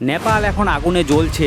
নেপাল এখন আগুনে জ্বলছে।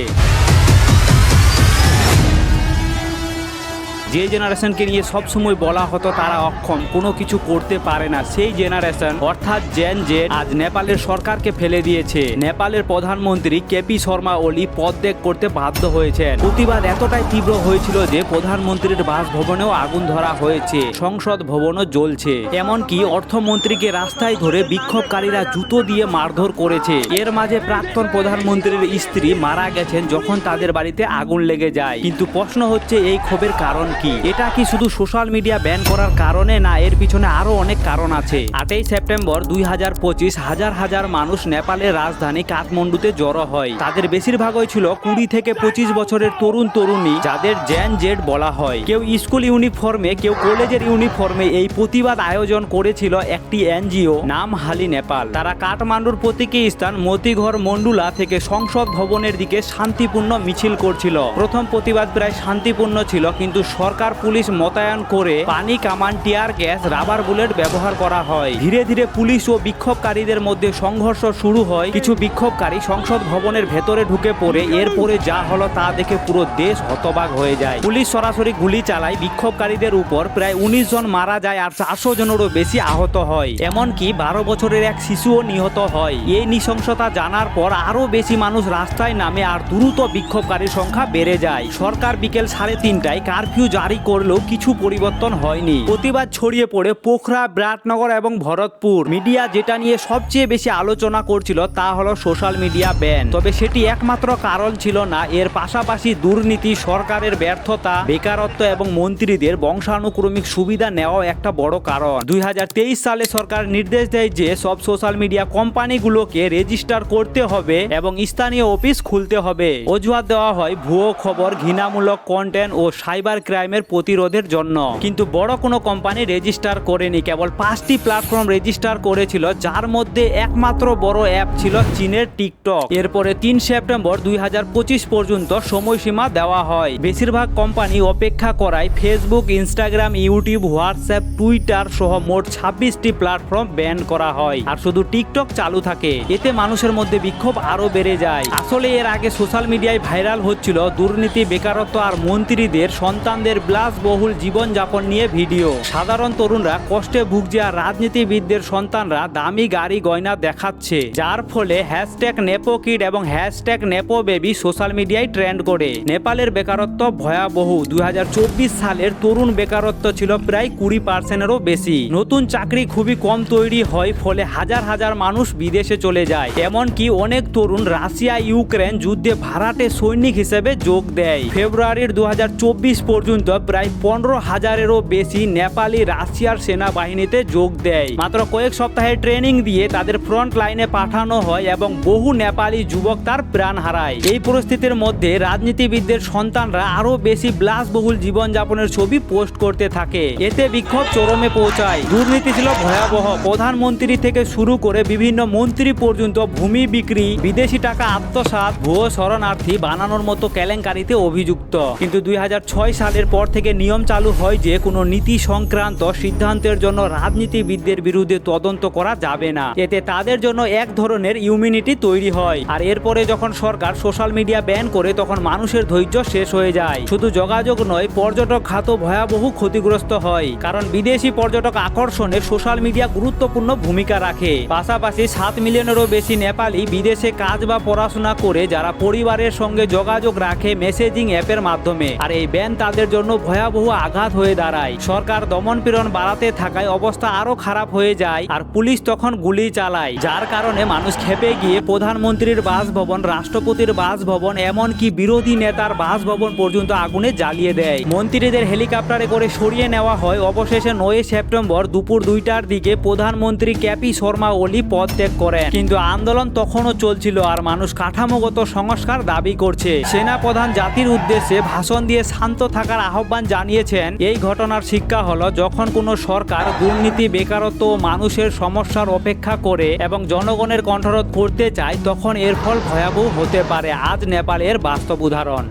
যে জেনারেশনকে নিয়ে সবসময় বলা হতো তারা অক্ষম, কোনো কিছু করতে পারে না। সেই জেনারেশন, অর্থাৎ জেন জেড আজ নেপালের সরকারকে ফেলে দিয়েছে। নেপালের প্রধানমন্ত্রী কেপি শর্মা ওলি পদত্যাগ করতে বাধ্য হয়েছেন। প্রতিবাদ এতটাই তীব্র হয়েছিল যে প্রধানমন্ত্রীর বাসভবনেও আগুন ধরা হয়েছে। সংসদ ভবনও জ্বলছে। এমনকি অর্থমন্ত্রীকে রাস্তায় ধরে বিক্ষোভকারীরা জুতো দিয়ে মারধর করেছে। এর মাঝে প্রাক্তন প্রধানমন্ত্রীর স্ত্রী মারা গেছেন যখন তাদের বাড়িতে আগুন লেগে যায়। কিন্তু প্রশ্ন হচ্ছে, এই ক্ষোভের কারণ কি? এটা কি শুধু সোশ্যাল মিডিয়া ব্যান করার কারণে না, এর পিছনে আরও অনেক কারণ আছে। আটই সেপ্টেম্বর দুই হাজার পঁচিশ, হাজার হাজার মানুষ নেপালের রাজধানী কাঠমান্ডুতে জড়ো হয়। তাদের বেশিরভাগই ছিল কুড়ি থেকে পঁচিশ বছরের তরুণ তরুণী, যাদের জ্যান জেড বলা হয়। কেউ স্কুল ইউনিফর্মে, কেউ কলেজের ইউনিফর্মে এই প্রতিবাদ আয়োজন করেছিল একটি এনজিও, নাম হালি নেপাল। তারা কাঠমান্ডুর প্রতীকী স্থান মতিঘর মন্ডুলা থেকে সংসদ ভবনের দিকে শান্তিপূর্ণ মিছিল করছিল। প্রথম প্রতিবাদ প্রায় শান্তিপূর্ণ ছিল, কিন্তু সরকার পুলিশ মোতায়েন করে পানি কামান, টিয়ার গ্যাস, রাবার বুলেট ব্যবহার করা হয়। ধীরে ধীরে পুলিশ ও বিক্ষোভকারীদের মধ্যে সংঘর্ষ শুরু হয়। কিছু বিক্ষোভকারী সংসদ ভবনের ভেতরে ঢুকে পড়ে। এরপরে যা হলো তা দেখে পুরো দেশ হতবাক হয়ে যায়। পুলিশ সরাসরি গুলি চালায়। বিক্ষোভকারীদের উপর প্রায় উনিশ জন মারা যায় আর চারশো জনেরও বেশি আহত হয়। এমনকি বারো বছরের এক শিশুও নিহত হয়। এই নৃশংসতা জানার পর আরও বেশি মানুষ রাস্তায় নামে আর দ্রুত বিক্ষোভকারীর সংখ্যা বেড়ে যায়। সরকার বিকেল সাড়ে তিনটায় কারফিউ জারি করলেও কিছু পরিবর্তন হয়নি। প্রতিবাদ ছড়িয়ে পড়ে পোখরা বিরাটনগর এবং ভরতপুর। মিডিয়া যেটা নিয়ে সবচেয়ে বেশি আলোচনা করছিল তা হলো সোশ্যাল মিডিয়া ব্যান। তবে সেটি একমাত্র কারণ ছিল না, এর পাশাপাশি দুর্নীতি, সরকারের ব্যর্থতা, বেকারত্ব এবং মন্ত্রীদের বংশানুক্রমিক সুবিধা নেওয়াও একটা বড় কারণ। দুই হাজার তেইশ সালে সরকার নির্দেশ দেয় যে সব সোশ্যাল মিডিয়া কোম্পানিগুলোকে রেজিস্টার করতে হবে এবং স্থানীয় অফিস খুলতে হবে। অজুহাত দেওয়া হয় ভুয়ো খবর, ঘৃণামূলক কন্টেন্ট ও সাইবার ক্রাইমের প্রতিরোধের জন্য। কিন্তু বড় কোনো কোম্পানি রেজিস্টার করেনি। কেবল পাঁচটি প্ল্যাটফর্ম রেজিস্টার করেছিল, যার মধ্যে একমাত্র বড় অ্যাপ ছিল চীনের টিকটক। এরপরে তিন সেপ্টেম্বর দুই হাজার পঁচিশ পর্যন্ত সময়সীমা দেওয়া হয়। বেশিরভাগ কোম্পানি অপেক্ষা করায় Facebook, Instagram, YouTube, WhatsApp, Twitter সহ মোট ছাব্বিশটি প্ল্যাটফর্ম ব্যান করা হয়। আর শুধু টিকটক চালু থাকে। এতে মানুষের মধ্যে বিক্ষোভ আরও বেড়ে যায়। আসলে এর আগে সোশ্যাল মিডিয়ায় ভাইরাল হচ্ছিল দুর্নীতি, বেকারত্ব আর মন্ত্রীদের সন্তানদের বিলাসবহুল জীবনযাপন নিয়ে ভিডিও। সাধারণ তরুণরা কষ্টে ভুগছে আর রাজনীতিবিদদের সন্তানরা দামি গাড়ি গয়না দেখাচ্ছে, যার ফলে হ্যাশট্যাগ নেপো কিড এবং হ্যাশট্যাগ নেপো বেবি সোশ্যাল মিডিয়ায় ট্রেন্ড করে। নেপালের বেকারত্ব ভয়াবহ। দু হাজার চব্বিশ সালের তরুণ বেকারত্ব ছিল প্রায় কুড়ি পার্সেন্টেরও বেশি। নতুন চাকরি খুবই কম তৈরি হয়, ফলে হাজার হাজার মানুষ বিদেশে চলে যায়। এমনকি অনেক তরুণ রাশিয়া ইউক্রেন যুদ্ধে ভাড়াটে সৈনিক হিসেবে যোগ দেয়। ফেব্রুয়ারির দু হাজার চব্বিশ পর্যন্ত প্রায় পনেরো হাজারেরও বেশি নেপালি রাশিয়ার সেনাবাহিনীতে যোগ দেয়। মাত্র কয়েক সপ্তাহে ট্রেনিং দিয়ে তাদের ফ্রন্ট লাইনে পাঠানো হয় এবং বহু নেপালি যুবক তার প্রাণ হারায়। এই পরিস্থিতির মধ্যে রাজনীতিবিদদের সন্তানরা আরও বেশি বিলাসবহুল জীবনযাপনের ছবি পোস্ট করতে থাকে। এতে বিক্ষোভ চরমে পৌঁছায়। দুর্নীতি ছিল ভয়াবহ। প্রধানমন্ত্রী থেকে শুরু করে বিভিন্ন মন্ত্রী পর্যন্ত ভূমি বিক্রি, বিদেশি টাকা আত্মসাৎ, ভুয়ো শরণার্থী বানানোর মতো কেলেঙ্কারিতে অভিযুক্ত। কিন্তু দুই হাজার ছয় সালের পর থেকে নিয়ম চালু হয় যে কোনো নীতি সংক্রান্ত সিদ্ধান্তের জন্য রাজনীতিবিদদের বিরুদ্ধে তদন্ত করা যাবে না। এতে তাদের জন্য এক ধরনের ইমিউনিটি তৈরি হয়। আর এরপরে যখন সরকার সোশ্যাল মিডিয়া ব্যান করে, তখন মানুষের ধৈর্য শেষ হয়ে যায়। শুধু যোগাযোগ নয়, পর্যটক খাত ভয়াবহ ক্ষতিগ্রস্ত হয়। কারণ বিদেশি পর্যটক আকর্ষণে সোশ্যাল মিডিয়া গুরুত্বপূর্ণ ভূমিকা রাখে। পাশাপাশি সাত মিলিয়নেরও বেশি নেপালি বিদেশে কাজ বা পড়াশোনা করে, যারা পরিবারের সঙ্গে যোগাযোগ রাখে মেসেজিং অ্যাপের মাধ্যমে। আর এই ব্যান তাদের জন্য ভয়াবহ আঘাত হয়ে দাঁড়ায়। সরকার দমন পীড়ন বাড়াতে থাকায় অবস্থা আরও খারাপ হয়ে যায় আর পুলিশ তখন গুলি চালায়। যার কারণে মানুষ খেপে গিয়ে প্রধানমন্ত্রীর বাসভবন, রাষ্ট্রপতির বাসভবন, এমনকি বিরোধী নেতার বাসভবন পর্যন্ত আগুনে জ্বালিয়ে দেয়। মন্ত্রীদের হেলিকপ্টারে করে সরিয়ে নেওয়া হয়। অবশেষে নয় সেপ্টেম্বর দুপুর দুইটার দিকে প্রধানমন্ত্রী ক্যাপি শর্মা ওলি পদত্যাগ করেন। কিন্তু আন্দোলন তখনও চলছিল আর মানুষ কাঠামোগত সংস্কার দাবি করছে। সেনা প্রধান জাতির উদ্দেশ্যে ভাষণ দিয়ে শান্ত থাকার আহ্বান জানিয়েছেন, এই ঘটনার শিক্ষা হলো যখন কোনো সরকার দুর্নীতি, বেকারত্ব মানুষের সমস্যার অপেক্ষা করে এবং জনগণের কণ্ঠরোধ করতে চায়, তখন এর ফল ভয়াবহ হতে পারে, আজ নেপালের বাস্তব উদাহরণ।